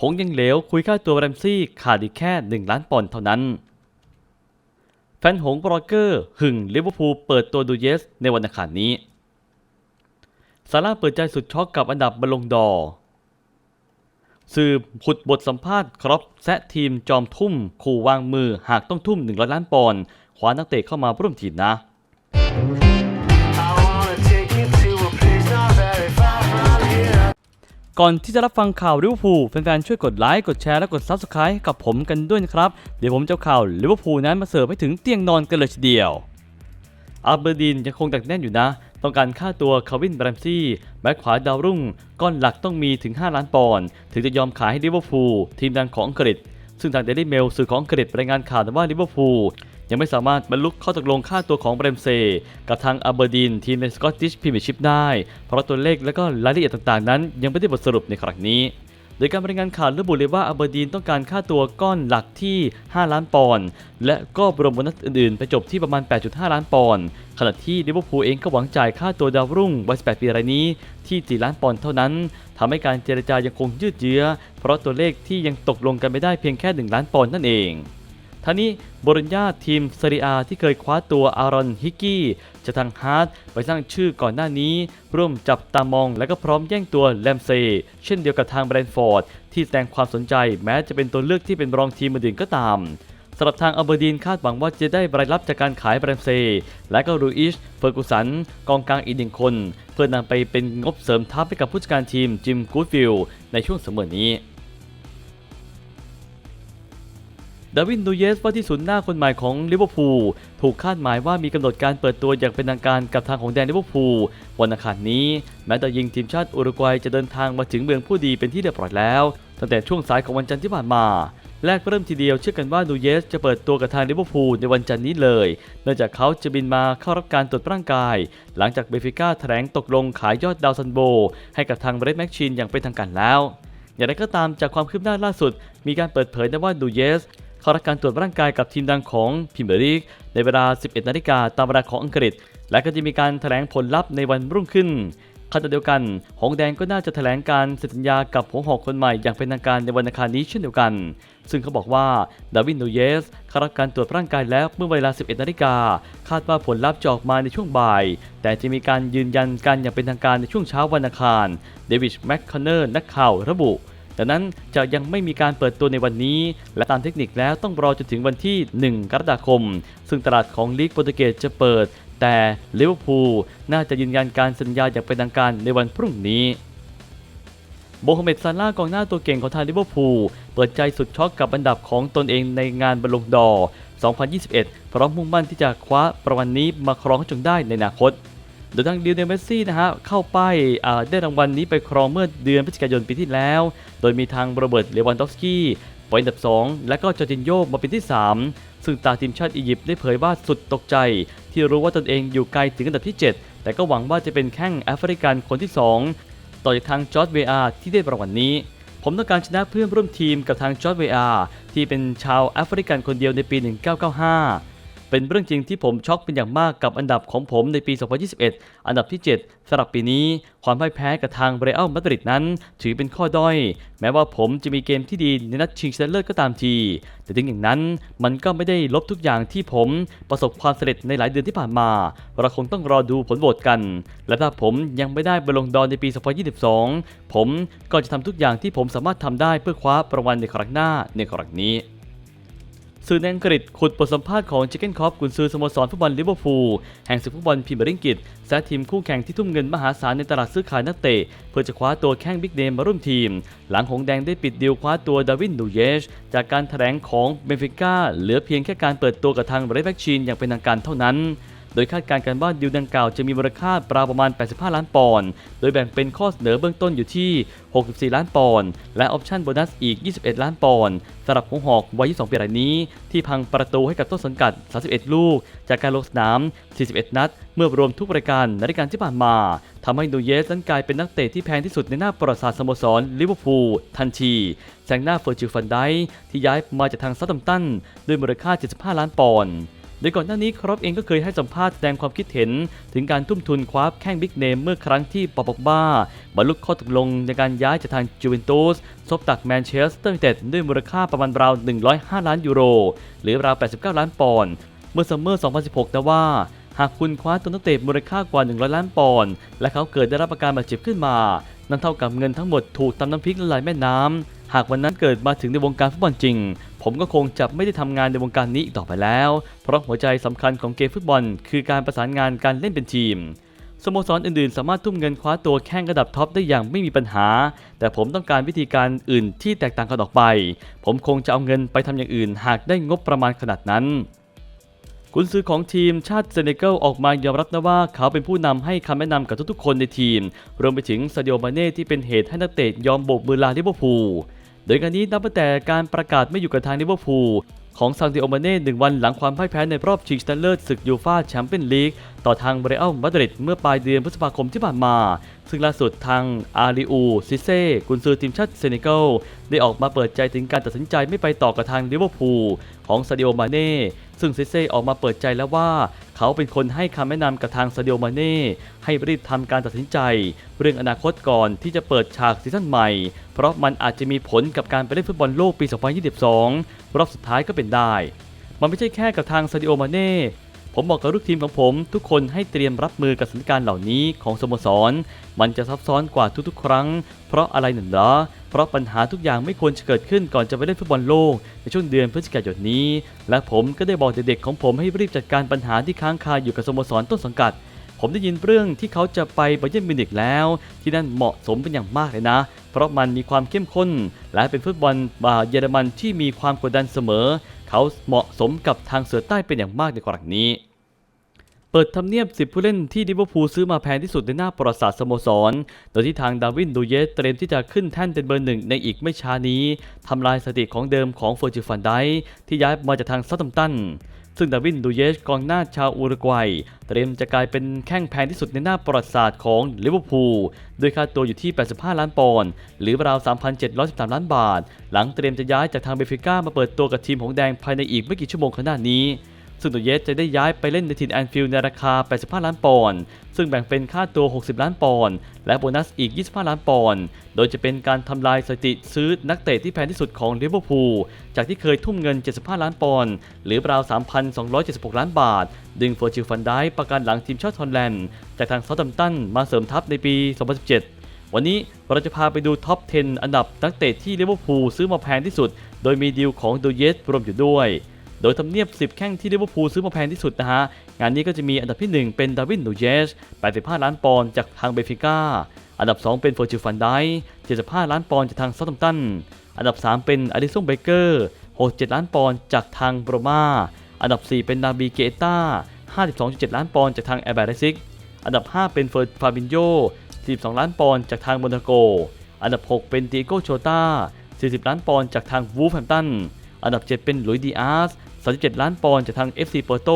หงยังเหลวคุยค่าตัวแรมซี่ขาดอีกแค่ 1 ล้านปอนด์เท่านั้น แฟนหงบรอเกอร์ หึงลิเวอร์พูลเปิดตัวดูเยส ในวันอังคารนี้ ซาร่าเปิดใจสุดช็อกกับอันดับบอลลงดอสืบขุดบทสัมภาษณ์ครอปแซะทีมจอมทุ่ม ขู่วางมือหากต้องทุ่ม 100 ล้านปอนด์คว้านักเตะเข้ามาร่วมทีมนะ ก่อนที่จะรับฟังข่าวลิเวอร์พูลแฟนๆช่วยกดไลค์กดแชร์และกด Subscribe ให้กับผมกันด้วยนะครับ เดี๋ยวผมจะเอาข่าวลิเวอร์พูลนั้นมาเสิร์ฟให้ถึงเตียงนอนกันเลยทีเดียวอาร์เบอร์ดีนยังคงดักแน่นอยู่นะ ต้องการค่าตัวคาวินแบรมซี่แบ็คขวาดาวรุ่ง ก้อนหลักต้องมีถึง 5 ล้านปอนด์ถึงจะยอมขายให้ลิเวอร์พูลทีมดังของอังกฤษซึ่งทางเดลี่เมลสื่อของอังกฤษรายงานข่าวว่าลิเวอร์พูล ยังไม่สามารถบรรลุข้อตกลงค่าตัวของเบรมเซ กับทางอาเบอร์ดีนทีมในสกอตติชพรีเมียร์ชิพได้ เพราะตัวเลขและก็รายละเอียดต่างๆ นั้น ยังไม่ได้บทสรุปในครั้งนี้ โดยการรายงานข่าวระบุเลยว่าอาเบอร์ดีนต้องการค่าตัวก้อนหลักที่ 5 ล้านปอนด์และก็รวมโบนัสอื่นๆ ไปจบที่ประมาณ 8.5 ล้านปอนด์ขณะที่ลิเวอร์พูลเองก็หวังจ่ายค่าตัวดาวรุ่งวัย18ปีรายนี้ที่ 4 ล้านปอนด์เท่านั้นทำให้การเจรจายังคงยืดเยื้อ เพราะตัวเลขที่ยังตกลงกันไม่ได้เพียงแค่ 1 ล้านปอนด์นั่นเอง ท่านี้บรญญาทีมเซรียที่เคยคว้าตัวอารอนฮิกกี้จะทางฮาร์ดไปสร้างชื่อก่อนหน้านี้ ร่วมจับตามองและก็พร้อมแย่งตัวแลมเซ เช่นเดียวกับทางแบรนด์ฟอร์ด ที่แสดงความสนใจแม้จะเป็นตัวเลือกที่เป็นรองทีมอื่นก็ตามสำหรับทางอัลเบอร์ดีนคาดหวังว่าจะได้รายรับจากการขายแบรนเซ และก็รูอิชเฟอร์กุสัน กองกลางอีกหนึ่งคน เพื่อนำไปเป็นงบเสริมทัพให้กับผู้จัดการทีมจิมกูดฟิลในช่วงเสมอนี้ ดวินดูเยสว่าที่ศูนย์หน้าคนใหม่ของลิเวอร์พูลถูกคาดหมายว่ามีกำหนดการเปิดตัวอย่างเป็นทางการกับทางของแดนลิเวอร์พูลวันอังคารนี้ แม้แต่ยิงทีมชาติอุรุกวัยจะเดินทางมาถึงเมืองผู้ดีเป็นที่เรียบร้อยแล้ว ตั้งแต่ช่วงสายของวันจันทร์ที่ผ่านมาแรกเริ่มทีเดียวเชื่อกันว่าดูเยสจะเปิดตัวกับทางลิเวอร์พูลในวันจันทร์นี้เลย เนื่องจากเขาจะบินมาเข้ารับการตรวจร่างกาย หลังจากเบฟิก้าแถลงตกลงขายยอดดาวซันโบ ให้กับทางเบรดแม็กชินอย่างเป็นทางการแล้ว อย่างไรก็ตามจากความคืบหน้าล่าสุด มีการเปิดเผยนะว่าดูเยส เข้ารับการตรวจร่างกายกับทีมดังของพิมเบอร์ลีกในเวลา 11 นาฬิกาตามเวลาของอังกฤษ และก็จะมีการแถลงผลลัพธ์ในวันรุ่งขึ้นขณะเดียวกัน หงแดงก็น่าจะแถลงการเซ็นสัญญากับหัวหอกคนใหม่อย่างเป็นทางการในวันอังคารนี้เช่นเดียวกัน ซึ่งเขาบอกว่าดาวินนูเยสเข้ารับการตรวจร่างกายแล้วเมื่อเวลา 11 นาฬิกา คาดว่าผลลัพธ์จะออกมาในช่วงบ่าย แต่จะมีการยืนยันกันอย่างเป็นทางการในช่วงเช้าวันอังคาร เดวิดแมคคอนเนอร์นักข่าวระบุ ดังนั้นจะยังไม่มีการเปิดตัวในวันนี้ และตามเทคนิคแล้วต้องรอจนถึงวันที่ 1 กรกฎาคม ซึ่งตลาดของลีกโปรตุเกสจะเปิด แต่ลิเวอร์พูลน่าจะยืนยันการสัญญาอย่างเป็นทางการในวันพรุ่งนี้โมฮัมเหม็ดซาร่ากองหน้าตัวเก่งของทางลิเวอร์พูลเปิดใจสุดช็อกกับอันดับของตนเองในงานบอลลงดอร์2021 พร้อมมุ่งมั่นที่จะคว้ารางวัลนนี้มาครองจงได้ในอนาคต โดยทางลิโอเนลเมสซี่นะฮะเข้าไปได้รางวัลนี้ไปครองเมื่อเดือนพฤศจิกายนปีที่แล้ว โดยมีทางโรเบิร์ตเลวันดอฟสกี้ไปอันดับ 2 และก็จอร์จินโยมาเป็นที่ 3 ซึ่งตาทีมชาติอียิปต์ได้เผยว่าสุดตกใจ ที่รู้ว่าตนเองอยู่ไกลถึงอันดับที่ 7 แต่ก็หวังว่าจะเป็นแข้งแอฟริกันคนที่ 2 ต่อจากทางจอร์ดเวอาร์ที่ได้รางวัลนี้ผมต้องการชนะเพื่อนร่วมทีมกับทางจอร์ดเวอาร์ที่เป็นชาวแอฟริกันคนเดียวในปี 1995 เป็นเรื่องจริงที่ผมช็อกเป็นอย่างมากกับอันดับของผมในปี 2021 อันดับที่ 7สำหรับปีนี้ ความพ่ายแพ้กับทางเบรอัลมาดริดนั้น ถือเป็นข้อด้อย แม้ว่าผมจะมีเกมที่ดีในนัดชิงชนะเลิศก็ตามที แต่ถึงอย่างนั้นมันก็ไม่ได้ลบทุกอย่างที่ผมประสบความสำเร็จในหลายเดือนที่ผ่านมา เราคงต้องรอดูผลโหวตกัน และถ้าผมยังไม่ได้บอลงดอนในปี 2022 ผมก็จะทำทุกอย่างที่ผมสามารถทำได้เพื่อคว้ารางวัลในครั้งหน้าในครั้งนี้ สื่อในอังกฤษขุดบทสัมภาษณ์ของชิคเกนคอปกุนซือสโมสรฟุตบอลลิเวอร์พูลแห่งศึกฟุตบอลพรีเมียร์ลีกอังกิตแซะทีมคู่แข่งที่ทุ่มเงินมหาศาลในตลาดซื้อขายนักเตะ เพื่อจะคว้าตัวแข้งบิ๊กเนมมาร่วมทีม หลังหงแดงได้ปิดดีลคว้าตัวดาวินนูเยชจากการแถลงของเบนฟิก้าเหลือเพียงแค่การเปิดตัวกับทางไรแบ็กชีนอย่างเป็นทางการเท่านั้น โดยคาดการณ์กันว่าดีลดังกล่าวจะมีมูลค่าปราวประมาณ 85 ล้านปอนด์ โดยแบ่งเป็นข้อเสนอเบื้องต้นอยู่ที่ 64 ล้านปอนด์ และออปชั่นโบนัสอีก 21 ล้านปอนด์สำหรับหงหอกวัย 22 ปีรายนี้ ที่พังประตูให้กับต้นสังกัด 31 ลูก จากการลงสนาม 41 นัด เมื่อรวมทุกรายการในรายการที่ผ่านมาทำให้นูเยสนั้นกลายเป็นนักเตะที่แพงที่สุดในหน้าประวัติศาสตร์สโมสรลิเวอร์พูลทันทีแซงหน้าเฟอร์จิลฟันไดที่ย้ายมาจากทางซัตตัมตันด้วยมูลค่า 75 ล้านปอนด์ โดยก่อนหน้านี้ครอปเองก็เคยให้สัมภาษณ์แสดงความคิดเห็น ถึงการทุ่มทุนคว้าแข้งบิ๊กเนมเมื่อครั้งที่ปอปอกบ้าบรรลุข้อตกลงในการย้ายจากทางจูเวนตุสซบตักแมนเชสเตอร์ยูไนเต็ดด้วยมูลค่าประมาณราว 105 ล้านยูโร หรือราว 89 ล้านปอนด์เมื่อซัมเมอร์ 2016 แต่ว่าหากคุณคว้าตัวนักเตะมูลค่ากว่า 100 ล้านปอนด์และเขาเกิดได้รับอาการบาดเจ็บขึ้นมา นั่นเท่ากับเงินทั้งหมดถูกตำน้ำพริกละลายแม่น้ำหากวันนั้นเกิดมาถึงในวงการฟุตบอลจริง ผมก็คงจะไม่ได้ทำงานในวงการนี้อีกต่อไปแล้ว เพราะหัวใจสำคัญของเกมฟุตบอล คือการประสานงานการเล่นเป็นทีมสโมสรอื่นๆ สามารถทุ่มเงินคว้าตัวแข้งระดับท็อปได้อย่างไม่มีปัญหา แต่ผมต้องการวิธีการอื่นที่แตกต่างกันออกไป ผมคงจะเอาเงินไปทำอย่างอื่น หากได้งบประมาณขนาดนั้นกุนซือของทีมชาติเซเนกัลออกมายอมรับนะว่าเขาเป็นผู้นำให้คำแนะนำกับทุกๆคนในทีม รวมไปถึงซาดิโอมาเน่ที่เป็นเหตุให้นักเตะยอมโบกมือลาลิเวอร์พูล โดยการนี้นับตั้งแต่การประกาศไม่อยู่กับทางลิเวอร์พูลของซาดิโอมาเน่หนึ่งวันหลังความพ่ายแพ้ในรอบชิงชนะเลิศศึกยูฟาแชมเปี้ยนลีกต่อทางเรอัลมาดริดเมื่อปลายเดือนพฤษภาคมที่ผ่านมา ซึ่งล่าสุดทางอาริอูซิเซ่กุนซือทีมชาติเซเนกัลได้ออกมาเปิดใจถึงการตัดสินใจไม่ไปต่อกับทางลิเวอร์พูลของซาดิโอมาเน่ซึ่งซิเซ่ออกมาเปิดใจแล้วว่า เขาเป็นคนให้คำแนะนำกับทางซาดิโอมาเน่ให้รีบทำการตัดสินใจ เรื่องอนาคตก่อนที่จะเปิดฉากซีซั่นใหม่ เพราะมันอาจจะมีผลกับการไปเล่นฟุตบอลโลกปี 2022 รอบสุดท้ายก็เป็นได้ มันไม่ใช่แค่กับทางซาดิโอมาเน่ผมบอกกับลูกทีมของผมทุกคนให้เตรียมรับมือกับสถานการณ์เหล่านี้ของสโมสร มันจะซับซ้อนกว่าทุกๆ ครั้ง เพราะอะไรหนึ่งเหรอ ราะปัญหาทุกอย่างไม่ควรจะเกิดขึ้นก่อนจะไปเล่นฟุตบอลโลกในช่วงเดือนพฤศจิกายนนี้ และผมก็ได้บอกเด็กๆของผมให้รีบจัดการปัญหาที่ค้างคาอยู่กับสโมสรต้นสังกัด ผมได้ยินเรื่องที่เขาจะไปไบเยร์นมิวนิกแล้ว ที่นั่นเหมาะสมเป็นอย่างมากเลยนะ เพราะมันมีความเข้มข้น และเป็นฟุตบอลบาเยอรมันที่มีความกดดันเสมอ เขาเหมาะสมกับทางเสือใต้เป็นอย่างมากในกรณีนี้ เปิดทำเนียบ 10 ผู้เล่นที่ลิเวอร์พูลซื้อมาแพงที่สุดในหน้าประวัติศาสตร์สโมสร โดยที่ทางดาวินดูเยสเตรียมที่จะขึ้นแท่นเป็นเบอร์หนึ่งในอีกไม่ช้านี้ ทำลายสถิติของเดิมของเฟอร์จิฟันไดที่ย้ายมาจากทางซัตตัมตัน ซึ่งดาวินดูเยสกองหน้าชาวอุรุกวัย เตรียมจะกลายเป็นแข้งแพงที่สุดในหน้าประวัติศาสตร์ของลิเวอร์พูลโดยค่าตัวอยู่ที่ 85 ล้านปอนด์หรือราว 3,713 ล้านบาท หลังเตรียมจะย้ายจากทางเบฟิก้ามาเปิดตัวกับทีมของแดงภายในอีกไม่กี่ชั่วโมงข้างหน้านี้ ซึ่งตัวเยสจะได้ย้ายไปเล่นในถิ่นแอนฟิลด์ในราคา 85 ล้านปอนด์ ซึ่งแบ่งเป็นค่าตัว 60 ล้านปอนด์ และโบนัสอีก 25 ล้านปอนด์ โดยจะเป็นการทำลายสถิติซื้อนักเตะที่แพงที่สุดของลิเวอร์พูล จากที่เคยทุ่มเงิน 75 ล้านปอนด์ หรือราว 3,276 ล้านบาท ดึงเฟอร์จิลฟันได้ประกันหลังทีมชาติฮอลแลนด์ จากทางเซาท์แฮมตันมาเสริมทัพในปี 2017วันนี้เราจะพาไปดูท็อป 10 อันดับนักเตะที่ลิเวอร์พูลซื้อมาแพงที่สุด โดยมีดีลของดูเยสรวมอยู่ด้วย โดยทำเนียบ 10 แข้งที่ลิเวอร์พูลซื้อมาแพงที่สุดนะฮะ งานนี้ก็จะมีอันดับที่ 1 เป็นดาวินนูเยส 85 ล้านปอนด์จากทางเบฟิก้า อันดับ 2 เป็นเฟอร์จิลฟันไดค์75 ล้านปอนด์จากทางซาท์แฮมตัน อันดับ 3 เป็นอดิสันเบเกอร์ 67 ล้านปอนด์จากทางโบรมาอันดับ 4 เป็นนาบีเกต้า 52.7 ล้านปอนด์จากทางแอร์แบรซิก อันดับ 5 เป็นเฟิร์ฟาบินโย42 ล้านปอนด์จากทางโมนาโก อันดับ 6 เป็นติโกโชตา40 ล้านปอนด์จากทางวูฟแฮมตัน อันดับ 7 เป็นหลุยดีอาร์ส37 ล้านปอนด์จากทาง FC เปอร์โต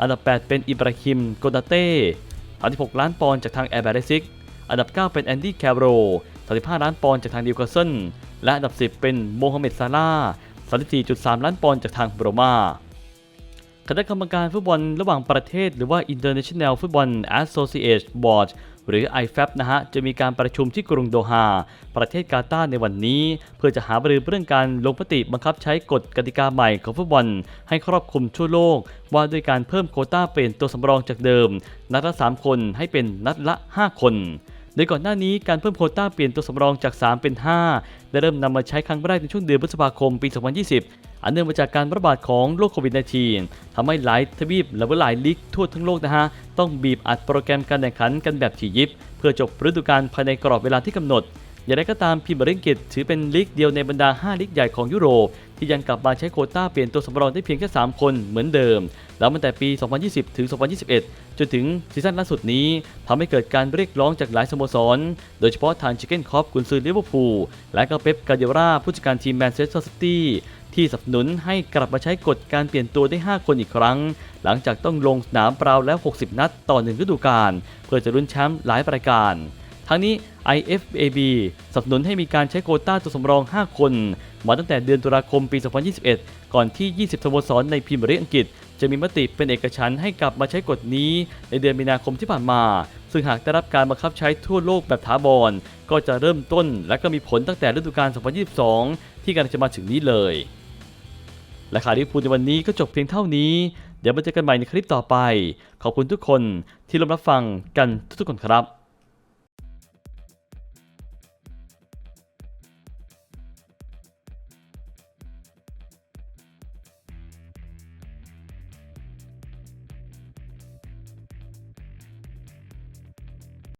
อันดับ 8 เป็นอิบราฮิมโกดาเต้36 ล้านปอนด์จากทางแอร์แบรซิก อันดับ 9 เป็นแอนดี้แคโร35 ล้านปอนด์จากทางดิวคาสเซิล และอันดับ 10 เป็นโมฮัมเหม็ดซาลา34.3 ล้านปอนด์จากทางโรมาคณะกรรมการฟุตบอลระหว่างประเทศหรือว่า International Football Association Board หรือ IFAB นะฮะจะมีการประชุมที่กรุงโดฮาประเทศกาตาร์ในวันนี้ เพื่อจะหาบรือเรื่องการลงมติบังคับใช้กฎกติกาใหม่ของฟุตบอลให้ครอบคลุมทั่วโลก ว่าด้วยการเพิ่มโคต้าเปลี่ยนตัวสำรองจากเดิม นัดละ 3 คนให้เป็นนัดละ 5 คนโดยก่อนหน้านี้การเพิ่มโคต้าเปลี่ยนตัวสำรองจาก 3 เป็น 5 ได้เริ่มนำมาใช้ครั้งแรกในช่วงเดือนพฤษภาคมปี 2020 อันเนื่องมาจากการระบาดของโรคโควิด -19 ทำให้หลายทวีปและหลายลีกทั่วทั้งโลกนะฮะ ต้องบีบอัดโปรแกรมการแข่งขันกันแบบถี่ยิบ เพื่อจบฤดูกาลภายในกรอบเวลาที่กำหนด อย่างไรก็ตามพรีเมียร์ลีกอังกฤษถือเป็นลีกเดียวในบรรดา 5 ลีกใหญ่ของยุโรป ที่ยังกลับมาใช้โคต้าเปลี่ยนตัวสำรองได้เพียงแค่ 3 คนเหมือนเดิม แล้วตั้งแต่ปี 2020 ถึง 2021 จนถึงซีซั่นล่าสุดนี้ทำให้เกิดการเรียกร้องจากหลายสโมสร โดยเฉพาะทางชิคเก้นคอปกุนซือลิเวอร์พูลและก็เป๊ปกาเดราผู้จัดการทีมแมนเชสเตอร์ซิตี้ที่สนับสนุนให้กลับมาใช้กฎการเปลี่ยนตัวได้ 5 คนอีกครั้ง หลังจากต้องลงสนามเปล่าแล้ว 60 นัดต่อหนึ่งฤดูกาลเพื่อจะลุ้นแชมป์หลายรายการ ทั้งนี้ IFAB สนับสนุนให้มีการใช้โควต้าตัวสำรอง 5 คน มาตั้งแต่เดือนตุลาคมปี 2021 ก่อนที่ 20 สโมสรในพรีเมียร์ลีกอังกฤษ จะมีมติเป็นเอกฉันท์ให้กลับมาใช้กฎนี้ ในเดือนมีนาคมที่ผ่านมา ซึ่งหากได้รับการบังคับใช้ทั่วโลกแบบถาวรก็จะเริ่มต้นและก็มีผลตั้งแต่ฤดูกาล 2022 ที่กำลังจะมาถึงนี้เลย และข่าวลิเวอร์พูลในวันนี้ก็จบเพียงเท่านี้ เดี๋ยวมาเจอกันใหม่ในคลิปต่อไป ขอบคุณทุกคนที่รับรับฟังกันทุกๆคนครับ